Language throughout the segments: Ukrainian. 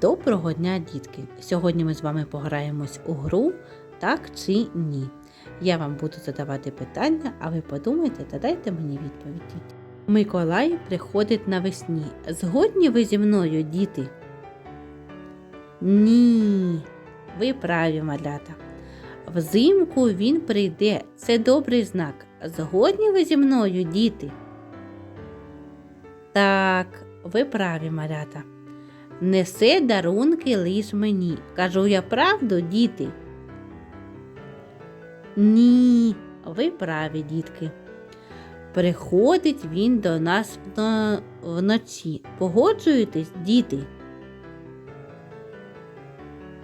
Доброго дня, дітки! Сьогодні ми з вами пограємось у гру так чи ні. Я вам буду задавати питання, а ви подумайте та дайте мені відповіді. Миколай приходить навесні. Згодні ви зі мною, діти? Ні, ви праві малята. Взимку він прийде. Це добрий знак. Згодні ви зі мною, діти? Так, ви праві малята. Несе дарунки лиш мені. Кажу я правду, діти? Ні, ви праві, дітки. Приходить він до нас вночі. Погоджуєтесь, діти?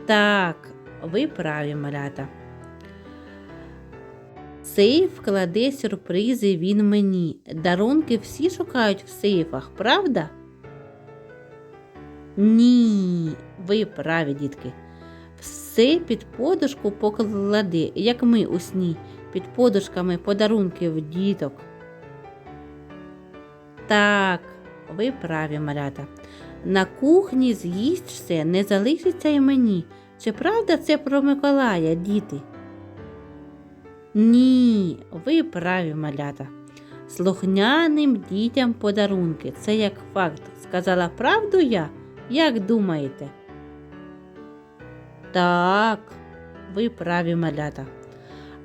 Так, ви праві, малята. Сейф кладе сюрпризи він мені. Дарунки всі шукають в сейфах, правда? Ні, ви праві, дітки. Все під подушку поклади, як ми у сні, під подушками подарунків діток. Так, ви праві, малята. На кухні з'їсть все, не залишиться й мені. Чи правда це про Миколая, діти? Ні, ви праві, малята. Слухняним дітям подарунки. Це як факт. Сказала правду я? Як думаєте? Так, ви праві малята.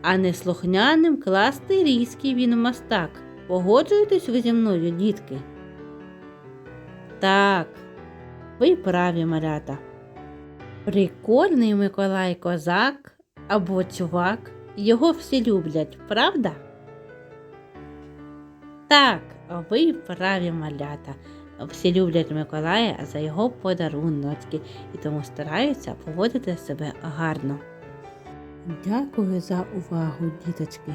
А неслухняним класний різкий він мастак. Погоджуєтесь ви зі мною, дітки? Так, ви праві малята. Прикольний Миколай козак або чувак. Його всі люблять, правда? Так, ви праві малята. Всі люблять Миколая за його подаруночки і тому стараються поводити себе гарно. Дякую за увагу, діточки.